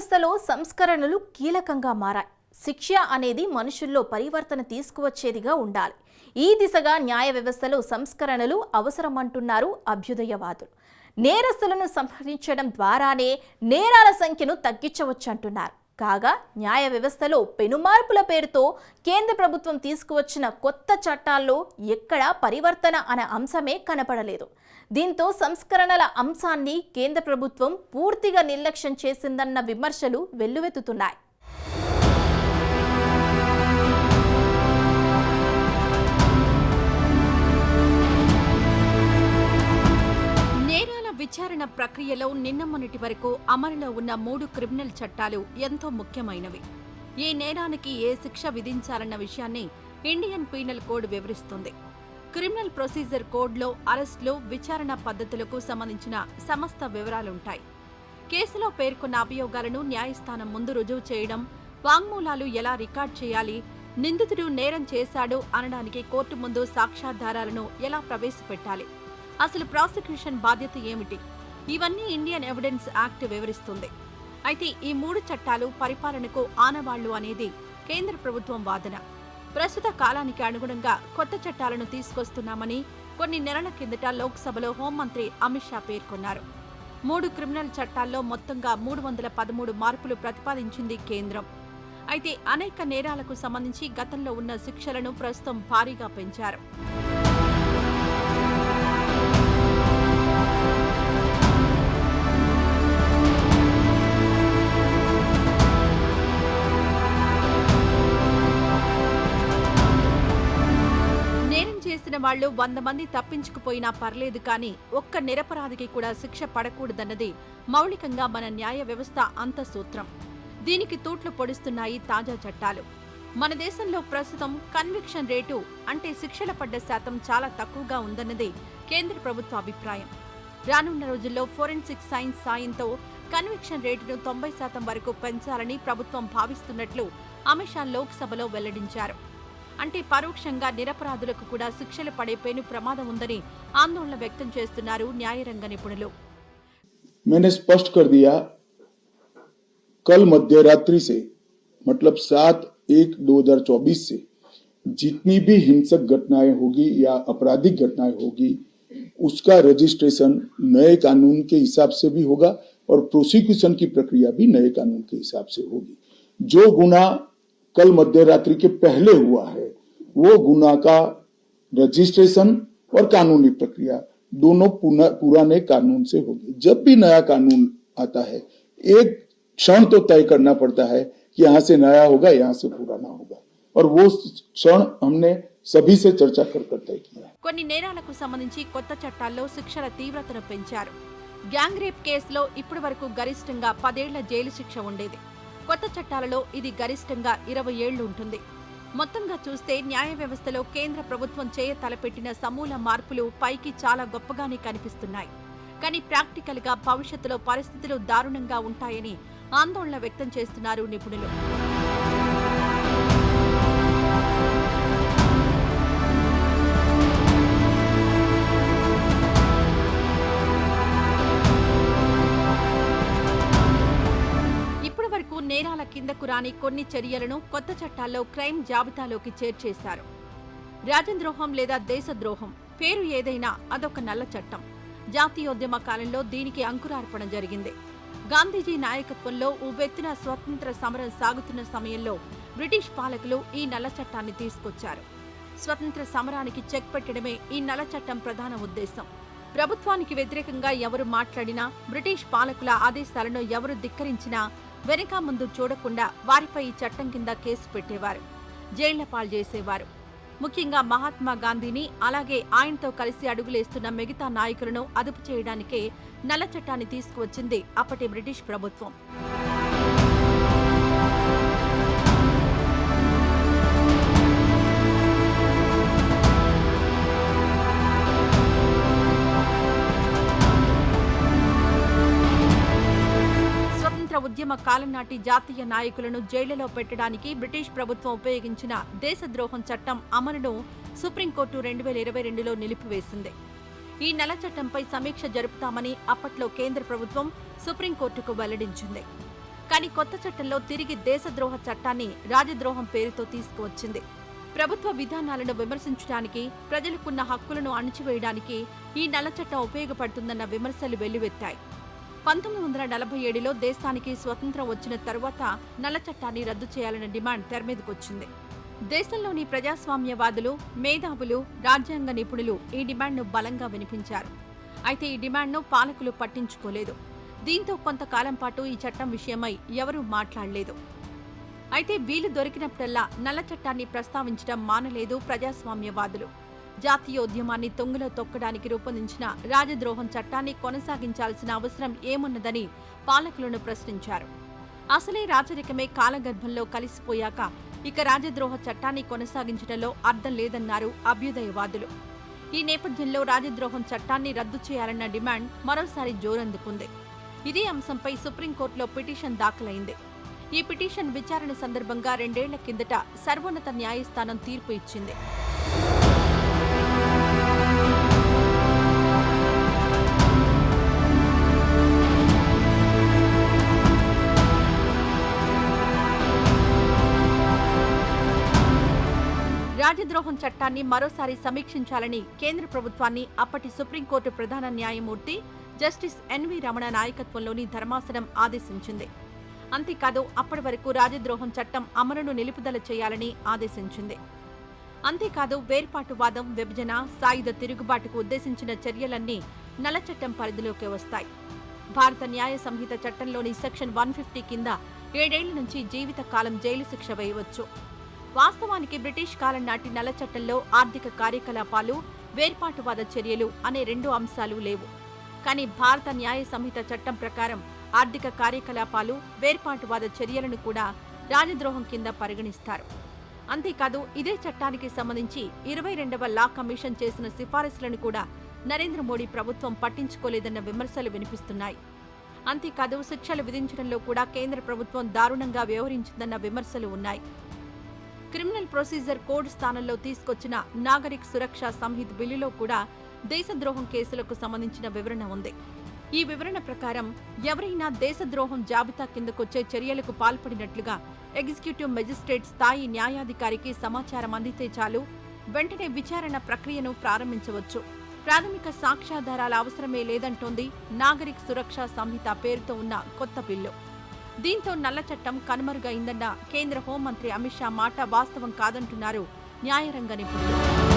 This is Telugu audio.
వ్యవస్థలో సంస్కరణలు కీలకంగా మారాయి. శిక్ష అనేది మనుషుల్లో పరివర్తన తీసుకువచ్చేదిగా ఉండాలి. ఈ దిశగా న్యాయ వ్యవస్థలో సంస్కరణలు అవసరమంటున్నారు అభ్యుదయవాదులు. నేరస్తులను సంహరించడం ద్వారానే నేరాల సంఖ్యను తగ్గించవచ్చంటున్నారు. కాగా న్యాయ వ్యవస్థలో పెనుమార్పుల పేరుతో కేంద్ర ప్రభుత్వం తీసుకువచ్చిన కొత్త చట్టాల్లో ఎక్కడా పరివర్తన అనే అంశమే కనపడలేదు. దీంతో సంస్కరణల అంశాన్ని కేంద్ర ప్రభుత్వం పూర్తిగా నిర్లక్ష్యం చేసిందన్న విమర్శలు వెల్లువెత్తుతున్నాయి. నేరాల విచారణ ప్రక్రియలో నిన్న మొన్నటి వరకు అమలులో ఉన్న మూడు క్రిమినల్ చట్టాలు ఎంతో ముఖ్యమైనవి. ఈ నేరానికి ఏ శిక్ష విధించాలన్న విషయాన్ని ఇండియన్ పీనల్ కోడ్ వివరిస్తుంది. క్రిమినల్ ప్రొసీజర్ కోడ్లో అరెస్టులు విచారణ పద్ధతులకు సంబంధించిన సమస్త వివరాలుంటాయి. కేసులో పేర్కొన్న అభియోగాలను న్యాయస్థానం ముందు రుజువు చేయడం వాంగ్మూలాలు ఎలా రికార్డ్ చేయాలి నిందితుడు నేరం చేశాడు అనడానికి కోర్టు ముందు సాక్ష్యాధారాలను ఎలా ప్రవేశపెట్టాలి అసలు ప్రాసిక్యూషన్ బాధ్యత ఏమిటి ఇవన్నీ ఇండియన్ ఎవిడెన్స్ యాక్ట్ వివరిస్తుంది. అయితే ఈ మూడు చట్టాలు పరిపాలనకు ఆనవాళ్ళు అనేది కేంద్ర ప్రభుత్వం వాదన. ప్రస్తుత కాలానికి అనుగుణంగా కొత్త చట్టాలను తీసుకొస్తున్నామని కొన్ని నెలల కిందట లోక్సభలో హోంమంత్రి అమిత్ షా పేర్కొన్నారు. మూడు క్రిమినల్ చట్టాల్లో మొత్తంగా మూడు వందల పదమూడు మార్పులు ప్రతిపాదించింది కేంద్రం. అయితే అనేక నేరాలకు సంబంధించి గతంలో ఉన్న శిక్షలను ప్రస్తుతం భారీగా పెంచారు. వాళ్ళు వంద మంది తప్పించుకుపోయినా పర్లేదు కానీ ఒక్క నిరపరాధికి కూడా శిక్ష పడకూడదన్నది మౌలికంగా మన న్యాయ వ్యవస్థ అంత సూత్రం. దీనికి తూట్లు పొడుస్తున్నాయి తాజా చట్టాలు. మన దేశంలో ప్రస్తుతం కన్విక్షన్ రేటు అంటే శిక్షల పడ్డ శాతం చాలా తక్కువగా ఉందన్నది కేంద్ర ప్రభుత్వ అభిప్రాయం. రానున్న రోజుల్లో ఫోరెన్సిక్ సైన్స్ సాయంతో కన్విక్షన్ రేటును తొంభై శాతం వరకు పెంచాలని ప్రభుత్వం భావిస్తున్నట్లు అమిత్ షా లోక్సభలో వెల్లడించారు. అంటే పరోక్షంగా నిరపరాధులకు కూడా శిక్షలు పడే పెను ప్రమాదం ఉందని ఆందోళన వ్యక్తం చేస్తున్నారు న్యాయరంగ నిపుణులు मैंने स्पष्ट कर दिया कल मध्य रात्रि से मतलब सात एक दो हजार चौबीस से जितनी भी हिंसक घटनाएं होगी या आपराधिक घटनाएं होगी उसका रजिस्ट्रेशन नए कानून के हिसाब से भी होगा और प्रोसिक्यूशन की प्रक्रिया भी नए कानून के हिसाब से होगी जो गुना कल मध्य रात्रि के पहले हुआ है वो गुना का रजिस्ट्रेशन और कानूनी प्रक्रिया दोनों पुनः पुराने कानून से होगी जब भी नया कानून आता है एक क्षण तो तय करना पड़ता है कि यहाँ से नया होगा यहाँ से पुराना होगा और वो क्षण हमने सभी से चर्चा कर कर तय किया है కొన్ని నేరాలకు సంబంధించి కొత్త చట్టాల్లో శిక్షల తీవ్రతను పెంచారు గ్యాంగ్ రేప్ కేసులో ఇప్పటి వరకు గరిష్టంగా పదేళ్ల జైలు శిక్ష ఉండేది కొత్త చట్టాలలో ఇది గరిష్టంగా ఇరవై ఏళ్ళు ఉంటుంది. మొత్తంగా చూస్తే న్యాయ వ్యవస్థలో కేంద్ర ప్రభుత్వం చేయ తలపెట్టిన సమూల మార్పులు పైకి చాలా గొప్పగానే కనిపిస్తున్నాయి. కానీ ప్రాక్టికల్గా భవిష్యత్తులో పరిస్థితులు దారుణంగా ఉంటాయని ఆందోళన వ్యక్తం చేస్తున్నారు నిపుణులు. నేరాల కిందకు రాని కొన్ని చర్యలను కొత్త చట్టాల్లో క్రైమ్ జాబితాలోకి చేర్చేశారు. రాజద్రోహం లేదా దేశద్రోహం పేరు ఏదైనా అదొక నల్ల చట్టం. జాతీయోద్యమ కాలంలో దీనికి అంకురార్పణ జరిగింది. గాంధీజీ నాయకత్వంలో ఉవ్వెత్తున స్వతంత్ర సమరం సాగుతున్న సమయంలో బ్రిటిష్ పాలకులు ఈ నల్ల చట్టాన్ని తీసుకొచ్చారు. స్వతంత్ర సమరానికి చెక్ పెట్టడమే ఈ నల్ల చట్టం ప్రధాన ఉద్దేశం. ప్రభుత్వానికి వ్యతిరేకంగా ఎవరు మాట్లాడినా బ్రిటిష్ పాలకుల ఆదేశాలను ఎవరు ధిక్కరించినా వెనక ముందు చూడకుండా వారిపై ఈ చట్టం కింద కేసు పెట్టేవారు. జైళ్ళ పాలు చేసేవారు. ముఖ్యంగా మహాత్మా గాంధీని అలాగే ఆయనతో కలిసి అడుగులేస్తున్న మిగతా నాయకులను అదుపు చేయడానికే నల్ల చట్టాన్ని తీసుకువచ్చింది అప్పటి బ్రిటిష్ ప్రభుత్వం. ఉద్యమ కాలం నాటి జాతీయ నాయకులను జైళ్ళలో పెట్టడానికి బ్రిటిష్ ప్రభుత్వం ఉపయోగించిన దేశద్రోహం చట్టం అమలును సుప్రీంకోర్టు రెండు వేల ఇరవై రెండులో నిలిపివేసింది. ఈ నెల చట్టంపై సమీక్ష జరుపుతామని అప్పట్లో కేంద్ర ప్రభుత్వం సుప్రీంకోర్టుకు వెల్లడించింది. కానీ కొత్త చట్టంలో తిరిగి దేశద్రోహ చట్టాన్ని రాజద్రోహం పేరుతో తీసుకువచ్చింది. ప్రభుత్వ విధానాలను విమర్శించడానికి ప్రజలకున్న హక్కులను అణిచివేయడానికి ఈ నల్ల చట్టం ఉపయోగపడుతుందన్న విమర్శలు వెల్లువెత్తాయి. పంతొమ్మిది వందల నలభై ఏడులో దేశానికి స్వతంత్రం వచ్చిన తరువాత నల్ల చట్టాన్ని రద్దు చేయాలన్న డిమాండ్ తెరమీదకొచ్చింది దేశంలోని ప్రజాస్వామ్యవాదులు మేధావులు రాజ్యాంగ నిపుణులు ఈ డిమాండ్ను బలంగా వినిపించారు. అయితే ఈ డిమాండ్ను పాలకులు పట్టించుకోలేదు. దీంతో కొంతకాలం పాటు ఈ చట్టం విషయమై ఎవరూ మాట్లాడలేదు. అయితే వీలు దొరికినప్పుడల్లా నల్ల చట్టాన్ని ప్రస్తావించడం మానలేదు ప్రజాస్వామ్యవాదులు. జాతీయోద్యమాన్ని తొంగలో తొక్కడానికి రూపొందించిన రాజద్రోహం చట్టాన్ని కొనసాగించాల్సిన అవసరం ఏమున్నదని పాలకులను ప్రశ్నించారు. అసలే రాజరికమే కాలగర్భంలో కలిసిపోయాక ఇక రాజద్రోహ చట్టాన్ని కొనసాగించడంలో అర్థం లేదన్నారు అభ్యుదయవాదులు. ఈ నేపథ్యంలో రాజద్రోహం చట్టాన్ని రద్దు చేయాలన్న డిమాండ్ మరోసారి జోరందుకుంది. ఇదే అంశంపై సుప్రీంకోర్టులో పిటిషన్ దాఖలైంది. ఈ పిటిషన్ విచారణ సందర్భంగా రెండేళ్ళ కిందట సర్వోన్నత న్యాయస్థానం తీర్పు ఇచ్చింది. రాజద్రోహం చట్టాన్ని మరోసారి సమీక్షించాలని కేంద్ర ప్రభుత్వాన్ని అప్పటి సుప్రీంకోర్టు ప్రధాన న్యాయమూర్తి జస్టిస్ ఎన్వి రమణ నాయకత్వంలోని ధర్మాసనం ఆదేశించింది. అంతేకాదు అప్పటి వరకు రాజద్రోహం చట్టం అమలును నిలుపుదల చేయాలని ఆదేశించింది. అంతేకాదు వేర్పాటువాదం విభజన సాయుధ తిరుగుబాటుకు ఉద్దేశించిన చర్యలన్నీ నల చట్టం పరిధిలోకి వస్తాయి. భారత న్యాయ సంహిత చట్టంలోని సెక్షన్ వన్ ఫిఫ్టీ కింద ఏడేళ్ళ నుంచి జీవితకాలం జైలు శిక్ష వేయవచ్చు. వాస్తవానికి బ్రిటిష్ కాలం నాటి నల్ల చట్టంలో ఆర్థిక కార్యకలాపాలు వేర్పాటువాద చర్యలు అనే రెండు అంశాలు లేవు. కానీ భారత న్యాయ సంహిత చట్టం ప్రకారం ఆర్థిక కార్యకలాపాలు వేర్పాటువాద చర్యలను కూడా రాజద్రోహం కింద పరిగణిస్తారు. అంతేకాదు ఇదే చట్టానికి సంబంధించి ఇరవై రెండవ లా కమిషన్ చేసిన సిఫారసులను కూడా నరేంద్ర మోడీ ప్రభుత్వం పట్టించుకోలేదన్న విమర్శలు వినిపిస్తున్నాయి. అంతేకాదు శిక్షలు విధించడంలో కూడా కేంద్ర ప్రభుత్వం దారుణంగా వ్యవహరించిందన్న విమర్శలు ఉన్నాయి. క్రిమినల్ ప్రొసీజర్ కోడ్ స్థానంలో తీసుకొచ్చిన నాగరిక్ సురక్ష సంహిత్ బిల్లులో కూడా దేశద్రోహం కేసులకు సంబంధించిన వివరణ ఉంది. ఈ వివరణ ప్రకారం ఎవరైనా దేశద్రోహం జాబితా కిందకొచ్చే చర్యలకు పాల్పడినట్లుగా ఎగ్జిక్యూటివ్ మెజిస్ట్రేట్ స్థాయి న్యాయాధికారికి సమాచారం అందితే చాలు. వెంటనే విచారణ ప్రక్రియను ప్రారంభించవచ్చు. ప్రాథమిక సాక్ష్యాధారాల అవసరమే లేదంటోంది నాగరిక్ సురక్ష సంహిత పేరుతో ఉన్న కొత్త బిల్లు. దీంతో నల్ల చట్టం కనుమరుగైందన్న కేంద్ర హోంమంత్రి అమిత్ షా మాట వాస్తవం కాదంటున్నారు. న్యాయరంగ నిపుణులు.